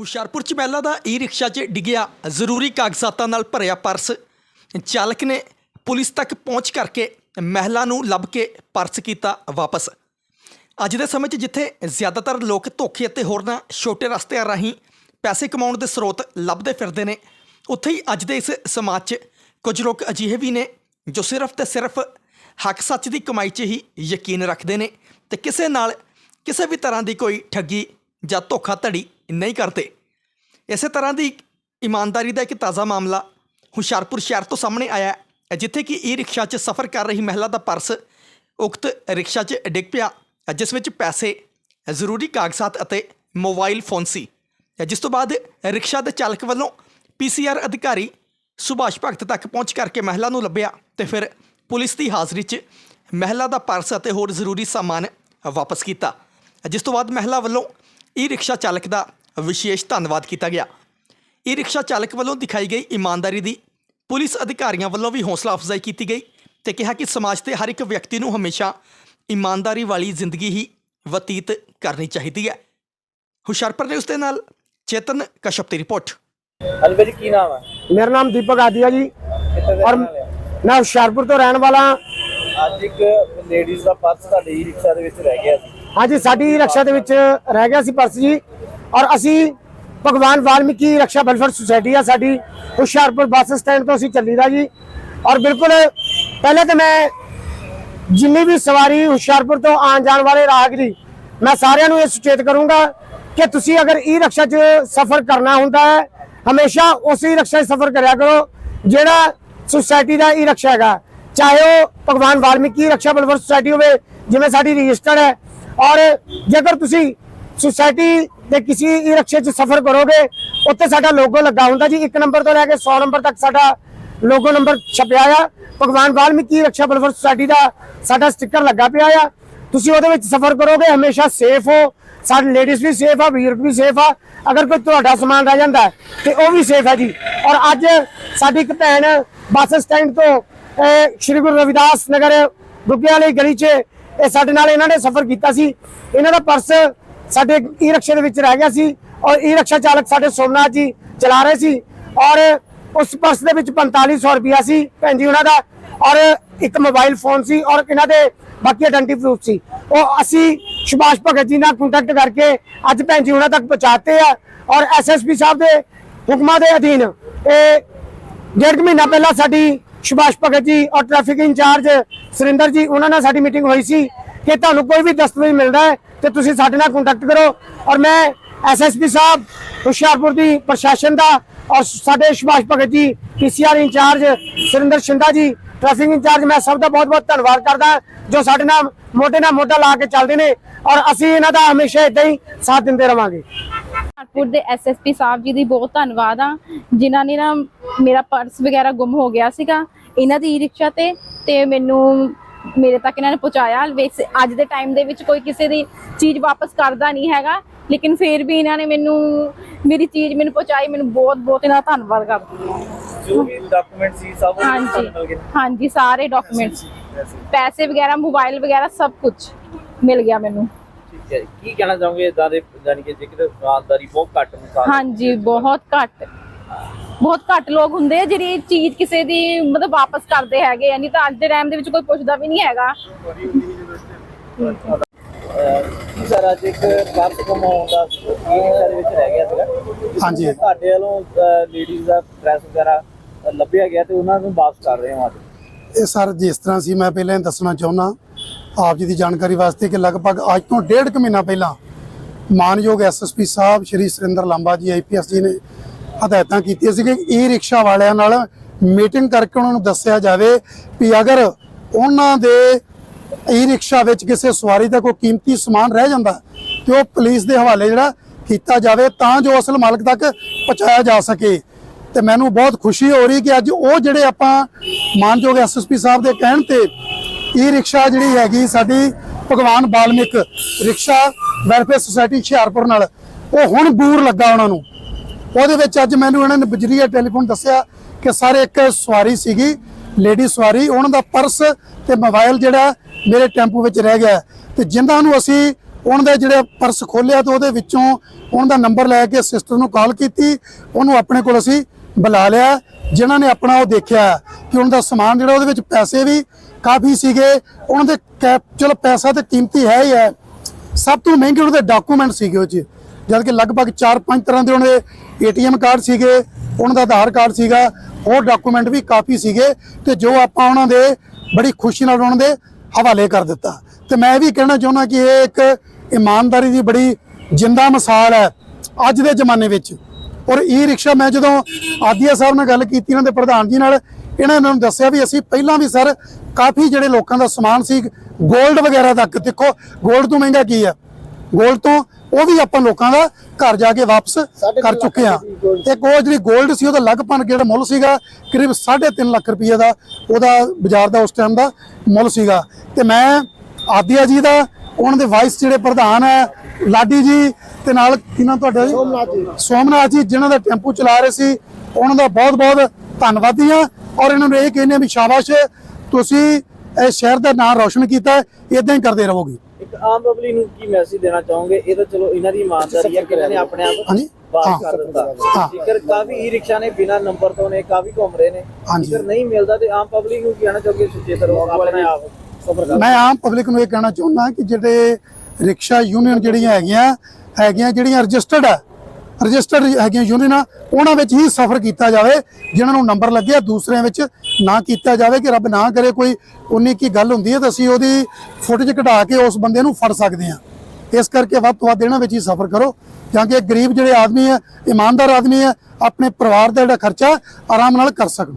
ਹੁਸ਼ਿਆਰਪੁਰ ਚ ਮਹਿਲਾ ਦਾ ਈ ਰਿਕਸ਼ਾ 'ਚ ਡਿੱਗਿਆ। ਜ਼ਰੂਰੀ ਕਾਗਜ਼ਾਤਾਂ ਨਾਲ ਭਰਿਆ ਪਰਸ। ਚਾਲਕ ਨੇ ਪੁਲਿਸ ਤੱਕ ਪਹੁੰਚ ਕਰਕੇ ਮਹਿਲਾ ਨੂੰ ਲੱਭ ਕੇ ਪਰਸ ਕੀਤਾ ਵਾਪਸ। ਅੱਜ ਦੇ ਸਮੇਂ 'ਚ ਜਿੱਥੇ ਜ਼ਿਆਦਾਤਰ ਲੋਕ ਧੋਖੇ ਅਤੇ ਹੋਰਨਾਂ ਛੋਟੇ ਰਸਤਿਆਂ ਰਾਹੀਂ ਪੈਸੇ ਕਮਾਉਣ ਦੇ ਸਰੋਤ ਲੱਭਦੇ ਫਿਰਦੇ ਨੇ, ਉੱਥੇ ਹੀ ਅੱਜ ਦੇ ਇਸ ਸਮਾਜ 'ਚ ਕੁਝ ਲੋਕ ਅਜਿਹੇ ਵੀ ਨੇ ਜੋ ਸਿਰਫ ਤੇ ਸਿਰਫ ਹੱਕ ਸੱਚ ਦੀ ਕਮਾਈ 'ਚ ਹੀ ਯਕੀਨ ਰੱਖਦੇ ਨੇ ਤੇ ਕਿਸੇ ਨਾਲ ਕਿਸੇ ਵੀ ਤਰ੍ਹਾਂ ਦੀ ਕੋਈ ਠੱਗੀ ਜਾਂ ਧੋਖਾਧੜੀ ਨਹੀਂ ਕਰਦੇ। ਇਸੇ ਤਰ੍ਹਾਂ ਦੀ ਇਮਾਨਦਾਰੀ ਦਾ ਇੱਕ ਤਾਜ਼ਾ ਮਾਮਲਾ ਹੁਸ਼ਿਆਰਪੁਰ ਸ਼ਹਿਰ ਤੋਂ ਸਾਹਮਣੇ ਆਇਆ ਹੈ, ਜਿੱਥੇ ਕਿ ਈ ਰਿਕਸ਼ਾ 'ਚ ਸਫ਼ਰ ਕਰ ਰਹੀ ਮਹਿਲਾ ਦਾ ਪਰਸ ਉਕਤ ਰਿਕਸ਼ਾ 'ਚ ਡਿੱਗ ਪਿਆ, ਜਿਸ ਵਿੱਚ ਪੈਸੇ, ਜ਼ਰੂਰੀ ਕਾਗਜ਼ਾਤ ਅਤੇ ਮੋਬਾਈਲ ਫੋਨ ਸੀ। ਜਿਸ ਤੋਂ ਬਾਅਦ ਰਿਕਸ਼ਾ ਦੇ ਚਾਲਕ ਵੱਲੋਂ ਪੀਸੀਆਰ ਅਧਿਕਾਰੀ ਸੁਭਾਸ਼ ਭਗਤ ਤੱਕ ਪਹੁੰਚ ਕਰਕੇ ਮਹਿਲਾ ਨੂੰ ਲੱਭਿਆ ਤੇ ਫਿਰ ਪੁਲਿਸ ਦੀ ਹਾਜ਼ਰੀ 'ਚ ਮਹਿਲਾ ਦਾ ਪਰਸ ਅਤੇ ਹੋਰ ਜ਼ਰੂਰੀ ਸਾਮਾਨ ਵਾਪਸ ਕੀਤਾ। ਜਿਸ ਤੋਂ ਬਾਅਦ ਮਹਿਲਾ ਵੱਲੋਂ ਈ ਰਿਕਸ਼ਾ ਚਾਲਕ ਦਾ ਵਿਸ਼ੇਸ਼ ਧੰਨਵਾਦ ਕੀਤਾ ਗਿਆ। ਈ ਰਿਕਸ਼ਾ ਚਾਲਕ ਵੱਲੋਂ ਦਿਖਾਈ ਗਈ ਇਮਾਨਦਾਰੀ ਦੀ ਪੁਲਿਸ ਅਧਿਕਾਰੀਆਂ ਵੱਲੋਂ ਵੀ ਹੌਸਲਾ ਅਫਜ਼ਾਈ ਕੀਤੀ ਗਈ ਤੇ ਕਿਹਾ ਕਿ ਸਮਾਜ ਦੇ ਹਰ ਇੱਕ ਵਿਅਕਤੀ ਨੂੰ ਹਮੇਸ਼ਾ ਇਮਾਨਦਾਰੀ ਵਾਲੀ ਜ਼ਿੰਦਗੀ ਹੀ ਬਤੀਤ ਕਰਨੀ ਚਾਹੀਦੀ ਹੈ। ਹੁਸ਼ਿਆਰਪੁਰ ਨੇ ਉਸ ਦੇ ਨਾਲ ਚੇਤਨ ਕਸ਼ਪ ਦੀ ਰਿਪੋਰਟ। ਅਲਵੇ ਜੀ ਕੀ ਨਾਮ ਹੈ? ਮੇਰਾ ਨਾਮ ਦੀਪਕ ਆਦੀਆ ਜੀ। ਔਰ? ਮੈਂ ਹੁਸ਼ਿਆਰਪੁਰ ਤੋਂ ਰਹਿਣ ਵਾਲਾ। ਅੱਜ ਇੱਕ ਲੇਡੀਜ਼ ਦਾ ਪਰਸ ਤੁਹਾਡੇ ਹੀ ਰਿਕਸ਼ਾ ਦੇ ਵਿੱਚ ਰਹਿ ਗਿਆ ਸੀ। ਹਾਂਜੀ ਸਾਡੀ ਰਕਸ਼ਾ ਦੇ ਵਿੱਚ ਰਹਿ ਗਿਆ ਸੀ ਪਰਸ ਜੀ। ਔਰ ਅਸੀਂ ਭਗਵਾਨ ਵਾਲਮੀਕੀ ਰਕਸ਼ਾ ਵੈਲਫੇਅਰ ਸੁਸਾਇਟੀ ਆ ਸਾਡੀ। ਹੁਸ਼ਿਆਰਪੁਰ ਬੱਸ ਸਟੈਂਡ ਤੋਂ ਅਸੀਂ ਚੱਲੀਦਾ ਜੀ। ਔਰ ਬਿਲਕੁਲ ਪਹਿਲਾਂ ਤਾਂ ਮੈਂ ਜਿੰਨੀ ਵੀ ਸਵਾਰੀ ਹੁਸ਼ਿਆਰਪੁਰ ਤੋਂ ਆਉਣ ਜਾਣ ਵਾਲੇ ਰਾਹਗੀਰ ਮੈਂ ਸਾਰਿਆਂ ਨੂੰ ਇਹ ਸੁਚੇਤ ਕਰੂੰਗਾ ਕਿ ਤੁਸੀਂ ਅਗਰ ਈ ਰਕਸ਼ਾ 'ਚ ਸਫ਼ਰ ਕਰਨਾ ਹੁੰਦਾ ਹੈ, ਹਮੇਸ਼ਾ ਉਸੇ ਰਕਸ਼ਾ 'ਚ ਸਫ਼ਰ ਕਰਿਆ ਕਰੋ, ਜਿਹੜਾ ਸੁਸਾਇਟੀ ਦਾ ਈ ਰਕਸ਼ਾ ਹੈਗਾ। ਚਾਹੇ ਉਹ ਭਗਵਾਨ ਵਾਲਮੀਕੀ ਰਕਸ਼ਾ ਵੈਲਫੇਅਰ ਸੁਸਾਇਟੀ ਹੋਵੇ, ਜਿਵੇਂ ਸਾਡੀ ਰਜਿਸਟਰਡ ਹੈ ਔਰ ਜੇਕਰ ਤੁਸੀਂ ਸੁਸਾਇਟੀ ਦੇ ਕਿਸੇ ਈ ਰਕਸ਼ੇ 'ਚ ਸਫ਼ਰ ਕਰੋਗੇ ਉੱਥੇ ਸਾਡਾ ਲੋਗੋ ਲੱਗਾ ਹੁੰਦਾ ਜੀ। 1 ਨੰਬਰ ਤੋਂ ਲੈ ਕੇ 100 ਨੰਬਰ ਤੱਕ ਸਾਡਾ ਲੋਗੋ ਨੰਬਰ ਛਪਿਆ ਆ। ਭਗਵਾਨ ਵਾਲਮੀਕੀ ਰਕਸ਼ਾ ਵੈਲਫੇਅਰ ਸੁਸਾਇਟੀ ਦਾ ਸਾਡਾ ਸਟicker ਲੱਗਾ ਪਿਆ ਆ। ਤੁਸੀਂ ਉਹਦੇ ਵਿੱਚ ਸਫ਼ਰ ਕਰੋਗੇ ਹਮੇਸ਼ਾ ਸੇਫ ਹੋ। ਸਾਡੇ ਲੇਡੀਜ਼ ਵੀ ਸੇਫ ਆ ਬਜ਼ੁਰਗ ਵੀ ਸੇਫ ਆ। ਅਗਰ ਕੋਈ ਤੁਹਾਡਾ ਸਮਾਨ ਰਹਿ ਜਾਂਦਾ ਹੈ, ਤੇ ਉਹ ਵੀ ਸੇਫ ਹੈ ਜੀ। ਔਰ ਅੱਜ ਸਾਡੀ ਇੱਕ ਭੈਣ ਬੱਸ ਸਟੈਂਡ ਤੋਂ ਸ਼੍ਰੀ ਗੁਰੂ ਰਵਿਦਾਸ ਨਗਰ ਗੁੱਗਿਆਂ ਵਾਲੀ ਗਲੀ 'ਚ ਇਹ ਸਾਡੇ ਨਾਲ ਇਹਨਾਂ ਨੇ ਸਫ਼ਰ ਕੀਤਾ ਸੀ। ਇਹਨਾਂ ਦਾ ਪਰਸ ਸਾਡੇ ਈ ਰਕਸ਼ੇ ਦੇ ਵਿੱਚ ਰਹਿ ਗਿਆ ਸੀ ਔਰ ਈ ਰਕਸ਼ਾ ਚਾਲਕ ਸਾਡੇ ਸੋਮਨਾਥ ਜੀ ਚਲਾ ਰਹੇ ਸੀ ਔਰ ਉਸ ਪਰਸ ਦੇ ਵਿੱਚ 4500 ਰੁਪਿਆ ਸੀ ਭੈਣ ਜੀ ਉਹਨਾਂ ਦਾ ਔਰ ਇੱਕ ਮੋਬਾਈਲ ਫੋਨ ਸੀ ਔਰ ਇਹਨਾਂ ਦੇ ਬਾਕੀ ਆਇਡੈਂਟੀ ਪ੍ਰੂਫ ਸੀ। ਉਹ ਅਸੀਂ ਸੁਭਾਸ਼ ਭਗਤ ਜੀ ਨਾਲ ਕੰਟੈਕਟ ਕਰਕੇ ਅੱਜ ਭੈਣ ਜੀ ਉਹਨਾਂ ਤੱਕ ਪਹੁੰਚਾਤੇ ਆ ਔਰ ਐਸਐਸਪੀ ਸਾਹਿਬ ਦੇ ਹੁਕਮਾਂ ਦੇ ਅਧੀਨ ਇਹ ਡੇਢ ਕੁ ਮਹੀਨਾ ਪਹਿਲਾਂ ਸਾਡੀ ਸੁਭਾਸ਼ ਭਗਤ ਜੀ ਔਰ ਟ੍ਰੈਫਿਕ ਇੰਚਾਰਜ ਸੁਰਿੰਦਰ ਜੀ, ਉਹਨਾਂ ਨਾਲ ਸਾਡੀ ਮੀਟਿੰਗ ਹੋਈ ਸੀ ਕਿ ਤੁਹਾਨੂੰ ਕੋਈ ਵੀ ਦਸਤਾਵੇਜ਼ ਮਿਲਦਾ ਹੈ ਤੇ ਤੁਸੀਂ ਸਾਡੇ ਨਾਲ ਕੰਟੈਕਟ ਕਰੋ ਔਰ ਮੈਂ ਐਸਐਸਪੀ ਸਾਹਿਬ, ਹੁਸ਼ਿਆਰਪੁਰ ਦੀ ਪ੍ਰਸ਼ਾਸਨ ਦਾ ਔਰ ਸਾਡੇ ਸੁਭਾਸ਼ ਭਗਤ ਜੀ ਪੀਸੀਆਰ ਇੰਚਾਰਜ ਸੁਰਿੰਦਰ ਸ਼ਿੰਦਾ ਜੀ ਟ੍ਰੈਫਿਕ ਇੰਚਾਰਜ ਮੈਂ ਸਭ ਦਾ ਬਹੁਤ-ਬਹੁਤ ਧੰਨਵਾਦ ਕਰਦਾ ਜੋ ਸਾਡੇ ਨਾਲ ਮੋਢੇ ਨਾਲ ਮੋਢਾ ਲਾ ਕੇ ਚੱਲਦੇ ਨੇ ਔਰ ਅਸੀਂ ਇਹਨਾਂ ਦਾ ਹਮੇਸ਼ਾ ਇਦਾਂ ਹੀ ਸਾਥ ਦਿੰਦੇ ਰਵਾਂਗੇ। ਹੁਸ਼ਿਆਰਪੁਰ ਦੇ ਐਸਐਸਪੀ ਸਾਹਿਬ ਜੀ ਦੀ ਬਹੁਤ ਧੰਨਵਾਦ ਆ ਜਿਨ੍ਹਾਂ ਨੇ ਨਾ ਮੇਰਾ ਪਰਸ ਵਗੈਰਾ ਗੁੰਮ ਹੋ ਗਿਆ ਸੀਗਾ ਇਹਨਾਂ ਦੀ ਈ-ਰਿਕਸ਼ਾ ਤੇ ਤੇ ਮੈਨੂੰ ਮੇਰੇ ਤੱਕ ਇਹਨਾਂ ਨੇ ਪਹੁੰਚਾਇਆ। ਵੈਸੇ ਅੱਜ ਦੇ ਟਾਈਮ ਦੇ ਵਿੱਚ ਕੋਈ ਕਿਸੇ ਦੀ ਚੀਜ਼ ਵਾਪਸ ਕਰਦਾ ਨਹੀਂ ਹੈਗਾ ਲੇਕਿਨ ਫਿਰ ਵੀ ਇਹਨਾਂ ਨੇ ਮੈਨੂੰ ਮੇਰੀ ਚੀਜ਼ ਮੈਨੂੰ ਪਹੁੰਚਾਈ ਮੈਨੂੰ ਬਹੁਤ ਬਹੁਤ ਇਹਨਾਂ ਦਾ ਧੰਨਵਾਦ ਕਰਦੀ ਹਾਂ। ਜੋ ਵੀ ਡਾਕੂਮੈਂਟ ਸੀ ਸਭ ਉਹ ਤੁਹਾਨੂੰ ਮਿਲ ਹਾਂਜੀ ਹਾਂਜੀ ਸਾਰੇ ਡਾਕੂਮੈਂਟਸ ਪੈਸੇ ਵਗੈਰਾ ਮੋਬਾਈਲ ਵਗੈਰਾ ਸਭ ਕੁਝ ਮਿਲ ਗਿਆ ਮੈਨੂੰ। ਠੀਕ ਹੈ। ਜੀ। ਕੀ ਕਹਿਣਾ ਚਾਹੋਗੇ ਇਦਾਂ ਦੇ ਜਾਨੀ ਕਿ ਜ਼ਿਕਰ ਇਮਾਨਦਾਰੀ ਬਹੁਤ ਘੱਟ ਮਿਸਾਲ ਹਾਂਜੀ ਬਹੁਤ ਘੱਟ। ਬਹੁਤ ਘੱਟ ਲੋਕ ਹੁੰਦੇ ਆ ਜਿਹੜੀ ਚੀਜ਼ ਕਿਸੇ ਦੀ ਮਤਲਬ ਵਾਪਸ ਕਰਦੇ ਹੈਗੇ ਆ ਨਹੀਂ ਤਾਂ ਅੱਜ ਦੇ ਟਾਈਮ ਦੇ ਵਿੱਚ ਕੋਈ ਪੁੱਛਦਾ ਵੀ ਨਹੀਂ ਹੈਗਾ। ਕੀ ਸਰ ਅੱਜ ਇੱਕ ਪਰਸ ਕਮਾਉਣ ਦਾ ਇਹ ਦੇ ਵਿੱਚ ਰਹਿ ਗਿਆ ਸੀਗਾ। ਹਾਂਜੀ। ਤੁਹਾਡੇ ਵੱਲੋਂ ਲੇਡੀਜ਼ ਦਾ ਡਰੈਸ ਵਗੈਰਾ ਲੱਭਿਆ ਗਿਆ ਤੇ ਉਹਨਾਂ ਨੂੰ ਵਾਪਸ ਕਰ ਰਹੇ ਹਾਂ ਅੱਜ? ਇਹ ਸਰ ਜਿਸ ਤਰ੍ਹਾਂ ਸੀ ਮੈਂ ਪਹਿਲਾਂ ਦੱਸਣਾ ਚਾਹੁੰਦਾ। ਆਪ ਜੀ ਦੀ ਜਾਣਕਾਰੀ ਵਾਸਤੇ ਕਿ ਲਗਭਗ ਅੱਜ ਤੋਂ ਡੇਢ ਕੁ ਮਹੀਨਾ ਪਹਿਲਾਂ ਮਾਨਯੋਗ ਐਸਐਸਪੀ ਸਾਹਿਬ ਸ਼੍ਰੀ ਸੁਰਿੰਦਰ ਲਾਂਬਾ ਜੀ ਆਈਪੀਐਸ ਜੀ ਨੇ ਹਦਾਇਤਾਂ ਕੀਤੀਆਂ ਸੀ ਕਿ ਈ ਰਿਕਸ਼ਾ ਵਾਲਿਆਂ ਨਾਲ ਮੀਟਿੰਗ ਕਰਕੇ ਉਹਨਾਂ ਨੂੰ ਦੱਸਿਆ ਜਾਵੇ ਵੀ ਅਗਰ ਉਹਨਾਂ ਦੇ ਈ ਰਿਕਸ਼ਾ ਵਿੱਚ ਕਿਸੇ ਸਵਾਰੀ ਦਾ ਕੋਈ ਕੀਮਤੀ ਸਮਾਨ ਰਹਿ ਜਾਂਦਾ ਤੇ ਉਹ ਪੁਲਿਸ ਦੇ ਹਵਾਲੇ ਜਿਹੜਾ ਕੀਤਾ ਜਾਵੇ ਤਾਂ ਜੋ ਅਸਲ ਮਾਲਕ ਤੱਕ ਪਹੁੰਚਾਇਆ ਜਾ ਸਕੇ। ਤੇ ਮੈਨੂੰ ਬਹੁਤ ਖੁਸ਼ੀ ਹੋ ਰਹੀ ਕਿ ਅੱਜ ਉਹ ਜਿਹੜੇ ਆਪਾਂ ਮਾਨਯੋਗ ਐਸਐਸਪੀ ਸਾਹਿਬ ਦੇ ਕਹਿਣ ਤੇ ਈ ਰਿਕਸ਼ਾ ਜਿਹੜੀ ਹੈਗੀ ਸਾਡੀ Bhagwan Balmik rickshaw welfare society Hoshiarpur ਨਾਲ, ਉਹ ਹੁਣ ਬੂਰ ਲੱਗਾ ਉਹਨਾਂ ਨੂੰ। ਉਹਦੇ ਵਿੱਚ ਅੱਜ ਮੈਨੂੰ ਇਹਨਾਂ ਨੇ ਬਜਰੀਆ ਟੈਲੀਫੋਨ ਦੱਸਿਆ ਕਿ ਸਾਰੇ ਇੱਕ ਸਵਾਰੀ ਸੀਗੀ, ਲੇਡੀ ਸਵਾਰੀ, ਉਹਨਾਂ ਦਾ ਪਰਸ ਤੇ ਮੋਬਾਈਲ ਜਿਹੜਾ ਮੇਰੇ ਟੈਂਪੂ ਵਿੱਚ ਰਹਿ ਗਿਆ। ਤੇ ਜਿਨ੍ਹਾਂ ਨੂੰ ਅਸੀਂ ਉਹਨਾਂ ਦਾ ਜਿਹੜਾ ਪਰਸ ਖੋਲਿਆ ਤੇ ਉਹਦੇ ਵਿੱਚੋਂ ਉਹਨਾਂ ਦਾ ਨੰਬਰ ਲੈ ਕੇ ਸਿਸਟਰ ਨੂੰ ਕਾਲ ਕੀਤੀ, ਉਹਨੂੰ ਆਪਣੇ ਕੋਲ ਅਸੀਂ ਬੁਲਾ ਲਿਆ, ਜਿਨ੍ਹਾਂ ਨੇ ਆਪਣਾ ਉਹ ਦੇਖਿਆ ਕਿ ਉਹਨਾਂ ਦਾ ਸਮਾਨ ਜਿਹੜਾ ਉਹਦੇ ਵਿੱਚ ਪੈਸੇ ਵੀ ਕਾਫੀ ਸੀਗੇ, ਉਹਨਾਂ ਦੇ ਕੈਪ, ਚਲੋ ਪੈਸਾ ਤੇ ਕੀਮਤੀ ਹੈ ਹੀ ਹੈ। ਸਭ ਤੋਂ ਮਹਿੰਗੇ ਉਹਨਾਂ ਦੇ ਡਾਕੂਮੈਂਟ ਸੀਗੇ ਉਹ 'ਚ। ਜਦ ਕਿ ਲਗਭਗ 4-5 ਤਰ੍ਹਾਂ ਦੇ ਉਹਨਾਂ ਦੇ ਏਟੀਐਮ ਕਾਰਡ ਸੀਗੇ, ਉਹਨਾਂ ਦਾ ਆਧਾਰ ਕਾਰਡ ਸੀਗਾ, ਹੋਰ ਡਾਕੂਮੈਂਟ ਵੀ ਕਾਫੀ ਸੀਗੇ ਤੇ ਜੋ ਆਪਾਂ ਉਹਨਾਂ ਦੇ ਬੜੀ ਖੁਸ਼ੀ ਨਾਲ ਉਹਨਾਂ ਦੇ ਹਵਾਲੇ ਕਰ ਦਿੱਤਾ। ਤੇ ਮੈਂ ਵੀ ਕਹਿਣਾ ਚਾਹੁੰਦਾ ਕਿ ਇਹ ਇੱਕ ਇਮਾਨਦਾਰੀ ਦੀ ਬੜੀ ਜਿੰਦਾ ਮਿਸਾਲ ਹੈ ਅੱਜ ਦੇ ਜ਼ਮਾਨੇ ਵਿੱਚ। ਔਰ ਇਹ ਰਿਕਸ਼ਾ ਮੈਂ ਜਦੋਂ ਆਦੀਆ ਸਾਹਿਬ ਨਾਲ ਗੱਲ ਕੀਤੀ, ਉਹਨਾਂ ਦੇ ਪ੍ਰਧਾਨ ਜੀ ਨਾਲ, ਇਹਨਾਂ ਨੂੰ ਦੱਸਿਆ ਵੀ ਅਸੀਂ ਪਹਿਲਾਂ ਵੀ ਸਰ ਕਾਫੀ ਜਿਹੜੇ ਲੋਕਾਂ ਦਾ ਸਮਾਨ ਸੀ 골ਡ ਵਗੈਰਾ ਤੱਕ, ਦੇਖੋ 골ਡ ਤੋਂ ਮਹਿੰਗਾ ਕੀ ਆ 골ਡ ਤੋਂ ਉਹ ਵੀ ਆਪਾਂ ਲੋਕਾਂ ਦਾ ਘਰ ਜਾ ਕੇ ਵਾਪਸ ਕਰ ਚੁੱਕੇ ਆ ਇੱਕ ਉਹ ਜਿਹੜੀ 골ਡ ਸੀ ਉਹਦਾ ਲਗਭਗ ਜਿਹੜਾ ਮੁੱਲ ਸੀਗਾ ਕਰੀਬ 3.5 ਲੱਖ ਰੁਪਏ ਦਾ ਉਹਦਾ ਬਾਜ਼ਾਰ ਦਾ ਉਸ ਟਾਈਮ ਦਾ ਮੁੱਲ ਸੀਗਾ। ਤੇ ਮੈਂ ਆਦੀਆ ਜੀ ਦਾ ਉਹਨਾਂ ਦੇ ਵਾਈਸ ਜਿਹੜੇ ਪ੍ਰਧਾਨ ਹੈ ਲਾਡੀ ਜੀ ਤੇ ਨਾਲ ਕਿਨਾਂ ਤੁਹਾਡਾ ਸੋਮਨਾਥ ਜੀ। ਸੋਮਨਾਥ ਜੀ ਜਿਨ੍ਹਾਂ ਦਾ ਟੈਂਪੂ ਚਲਾ ਰਹੇ ਸੀ ਉਹਨਾਂ ਦਾ ਬਹੁਤ ਬਹੁਤ ਧੰਨਵਾਦੀ ਆ ਔਰ ਇਹਨਾਂ ਨੂੰ ਇਹ ਕਹਿੰਦੇ ਆ ਵੀ ਸ਼ਾਬਾਸ਼ ਤੁਸੀਂ ਇਹ ਸ਼ਹਿਰ ਦਾ ਨਾਮ ਰੌਸ਼ਨ ਕੀਤਾ ਇਦਾਂ ਹੀ ਕਰਦੇ ਰਹੋਗੇ। ਇੱਕ ਆਮ ਪਬਲਿਕ ਨੂੰ ਕੀ ਮੈਸੇਜ ਦੇਣਾ ਚਾਹੋਗੇ? ਇਹ ਤਾਂ ਚਲੋ ਇਹਨਾਂ ਦੀ ਇਮਾਨਦਾਰੀ ਹੈ ਕਿ ਇਹਨਾਂ ਨੇ ਆਪਣੇ ਆਪ ਹਾਂਜੀ। ਕਰ ਦਿੱਤਾ। ਜੇਕਰ ਕਾਫੀ ਈ ਰਿਕਸ਼ਾ ਨੇ ਬਿਨਾ ਨੰਬਰ ਤੋਂ ਨੇ ਕਾਫੀ ਘੁੰਮ ਰਹੇ ਨੇ। ਜੇਕਰ ਨਹੀਂ ਮਿਲਦਾ ਤੇ ਆਮ ਪਬਲਿਕ ਨੂੰ ਕੀ ਕਹਿਣਾ ਚਾਹੋਗੇ ਸੁਚੇਤ ਰਹੋ ਆਪਣੇ ਆਪ ਮੈਂ ਆਮ ਪਬਲਿਕ ਨੂੰ ਇਹ ਕਹਿਣਾ ਚਾਹੁੰਦਾ ਕਿ ਜਿਹੜੇ ਰਿਕਸ਼ਾ ਯੂਨੀਅਨ ਜਿਹੜੀਆਂ ਹੈਗੀਆਂ ਹੈਗੀਆਂ ਜਿਹੜੀਆਂ ਰਜਿਸਟਰਡ ਹੈ ਰਜਿਸਟਰਡ ਹੈਗੀਆਂ ਯੂਨੀਅਨਾਂ, ਉਹਨਾਂ ਵਿੱਚ ਹੀ ਸਫਰ ਕੀਤਾ ਜਾਵੇ, ਜਿਨ੍ਹਾਂ ਨੂੰ ਨੰਬਰ ਲੱਗਿਆ ਦੂਸਰਿਆਂ ਵਿੱਚ ਨਾ ਕੀਤਾ ਜਾਵੇ ਕਿ ਰੱਬ ਨਾ ਕਰੇ ਕੋਈ ਉਨੀ ਕੀ ਗੱਲ ਹੁੰਦੀ ਹੈ, ਤਾਂ ਅਸੀਂ ਉਹਦੀ ਫੁਟੇਜ ਕਢਾ ਕੇ ਉਸ ਬੰਦੇ ਨੂੰ ਫੜ ਸਕਦੇ ਹਾਂ। ਇਸ ਕਰਕੇ ਵੱਧ ਤੋਂ ਵੱਧ ਇਹਨਾਂ ਵਿੱਚ ਹੀ ਸਫਰ ਕਰੋ ਤਾਂ ਕਿ ਗਰੀਬ ਜਿਹੜੇ ਆਦਮੀ ਹੈ, ਇਮਾਨਦਾਰ ਆਦਮੀ ਹੈ, ਆਪਣੇ ਪਰਿਵਾਰ ਦਾ ਜਿਹੜਾ ਖਰਚਾ ਆਰਾਮ ਨਾਲ ਕਰ ਸਕਣ।